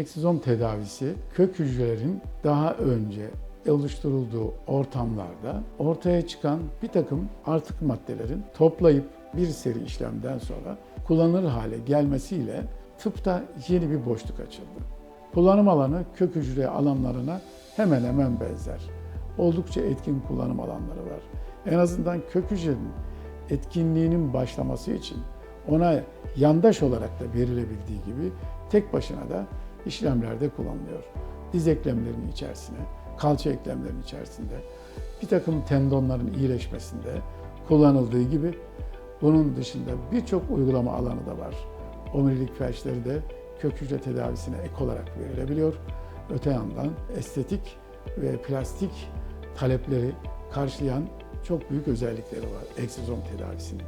Eksizom tedavisi kök hücrelerin daha önce oluşturulduğu ortamlarda ortaya çıkan bir takım artık maddelerin toplayıp bir seri işlemden sonra kullanılır hale gelmesiyle tıpta yeni bir boşluk açıldı. Kullanım alanı kök hücre alanlarına hemen hemen benzer. Oldukça etkin kullanım alanları var. En azından kök hücrenin etkinliğinin başlaması için ona yandaş olarak da verilebildiği gibi tek başına da işlemlerde kullanılıyor. Diz eklemlerinin içerisine, kalça eklemlerinin içerisinde, bir takım tendonların iyileşmesinde kullanıldığı gibi bunun dışında birçok uygulama alanı da var. Omurilik felçleri de kök hücre tedavisine ek olarak verilebiliyor. Öte yandan estetik ve plastik talepleri karşılayan çok büyük özellikleri var egzozom tedavisinin.